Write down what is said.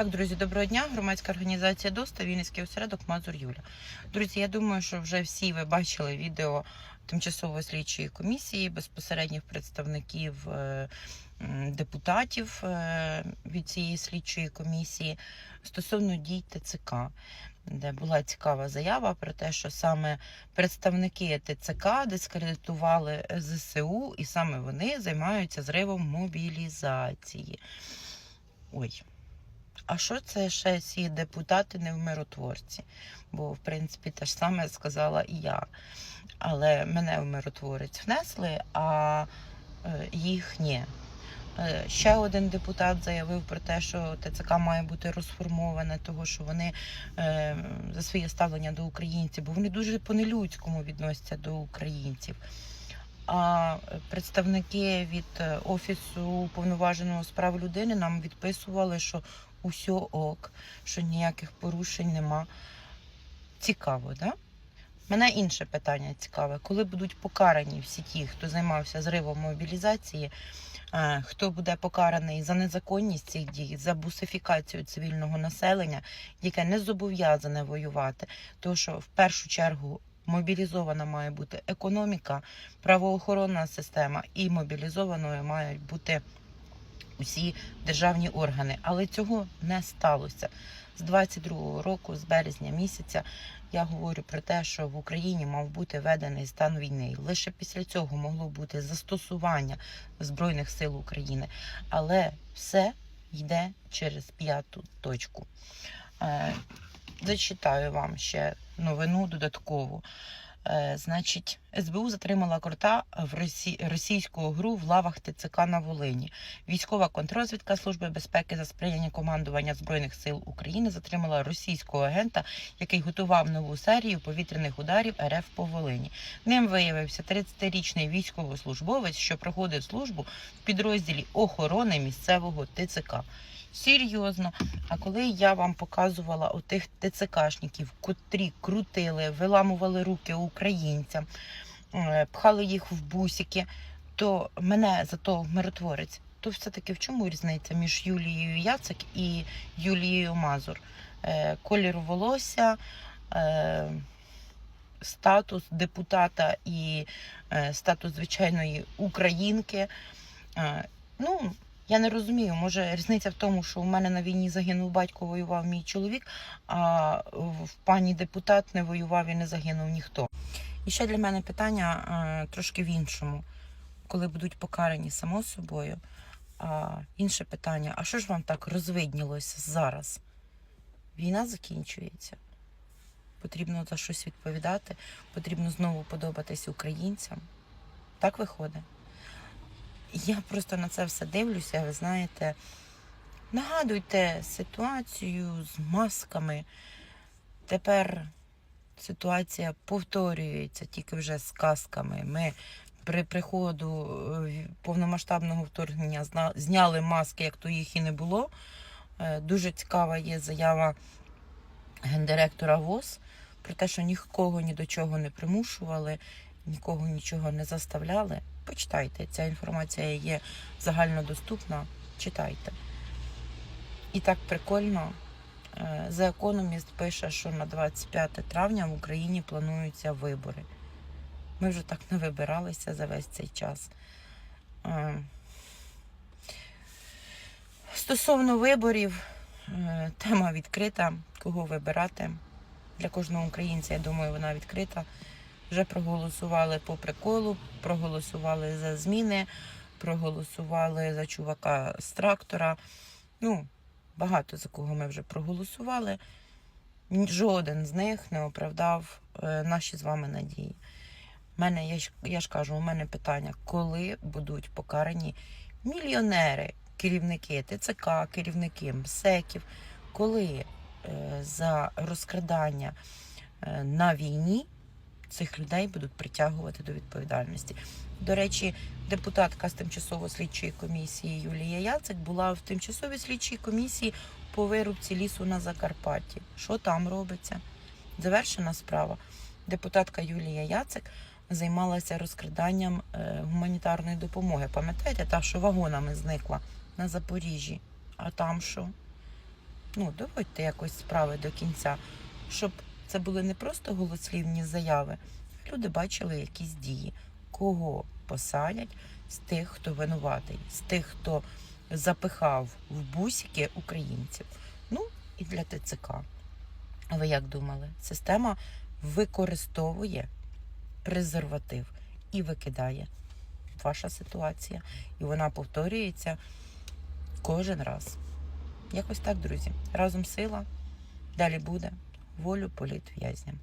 Так, друзі, доброго дня. Громадська організація ДОСТА, Вінницький осередок Мазур Юля. Друзі, я думаю, що вже всі ви бачили відео тимчасової слідчої комісії, безпосередніх представників е, депутатів е, від цієї слідчої комісії стосовно дій ТЦК, де була цікава заява про те, що саме представники ТЦК дискредитували ЗСУ, і саме вони займаються зривом мобілізації. Ой. А що це ще ці депутати не в миротворці? Бо, в принципі, те ж саме сказала і я. Але мене в миротворець внесли, а е, їх ні. Е, Ще один депутат заявив про те, що ТЦК має бути розформоване, того що вони е, за своє ставлення до українців, бо вони дуже по-нелюдському відносяться до українців. А представники від офісу повноваженого з прав людини нам відписували, що усе ок, що ніяких порушень нема. Цікаво, да? Мене інше питання цікаве. Коли будуть покарані всі ті, хто займався зривом мобілізації, е, хто буде покараний за незаконність цих дій, за бусифікацію цивільного населення, яке не зобов'язане воювати, тому що в першу чергу мобілізована має бути економіка, правоохоронна система і мобілізованою мають бути усі державні органи. Але цього не сталося. З 22-го року, з березня місяця, я говорю про те, що в Україні мав бути введений стан війни. Лише після цього могло бути застосування Збройних сил України. Але все йде через п'яту точку. Е, Зачитаю вам ще новину додаткову. Е, Значить, СБУ затримала крота в росі... російську гру в лавах ТЦК на Волині. Військова контрозвідка Служби безпеки за сприяння командування Збройних сил України затримала російського агента, який готував нову серію повітряних ударів РФ по Волині. Ним виявився 30-річний військовослужбовець, що проходив службу в підрозділі охорони місцевого ТЦК. Серйозно. А коли я вам показувала отих ТЦКшників, котрі крутили, виламували руки українцям, е, пхали їх в бусики, то мене зато миротворець. То все-таки в чому різниця між Юлією Яцик і Юлією Мазур? Е, Колір волосся, е, статус депутата і статус звичайної українки. Ну, я не розумію, може різниця в тому, що у мене на війні загинув батько, воював мій чоловік, а в пані депутат не воював і не загинув ніхто. І ще для мене питання трошки в іншому, коли будуть покарані само собою. А інше питання: а що ж вам так розвиднілося зараз? Війна закінчується. Потрібно за щось відповідати, потрібно знову подобатись українцям. Так виходить. Я просто на це все дивлюся, ви знаєте. Нагадуйте ситуацію з масками. Тепер ситуація повторюється тільки вже з казками. Ми при приходу е, повномасштабного вторгнення зняли маски, як то їх і не було. Е, Дуже цікава є заява гендиректора ВОЗ про те, що нікого ні до чого не примушували, нікого нічого не заставляли. Почитайте, ця інформація є загальнодоступна. Читайте. І так прикольно. Е, The Economist пише, що на 25 травня в Україні плануються вибори. Ми вже так не вибиралися за весь цей час. Е, Стосовно виборів, е, тема відкрита. Кого вибирати? Для кожного українця, я думаю, вона відкрита. Вже проголосували по приколу, проголосували за зміни, проголосували за чувака з трактора. Ну, багато за кого ми вже проголосували. Жоден з них не оправдав е, наші з вами надії. Мене, я, ж, я ж кажу, у мене питання, коли будуть покарані мільйонери, керівники ТЦК, керівники МСЕКів, коли е, за розкрадання е, на війні цих людей будуть притягувати до відповідальності. До речі, депутатка з тимчасової слідчої комісії Юлія Яцик була в тимчасовій слідчій комісії по вирубці лісу на Закарпатті. Що там робиться? Завершена справа. Депутатка Юлія Яцик займалася розкраданням е, гуманітарної допомоги. Пам'ятаєте, та що вагонами зникла на Запоріжжі? А там що? Ну, доводьте якось справи до кінця, щоб це були не просто голослівні заяви, люди бачили якісь дії, кого посадять з тих, хто винуватий, з тих, хто запихав в бусики українців. Ну і для ТЦК. А ви як думали? Система використовує презерватив і викидає. Ваша ситуація. І вона повторюється кожен раз. Якось так, друзі. Разом сила. Далі буде волю політ в'язням.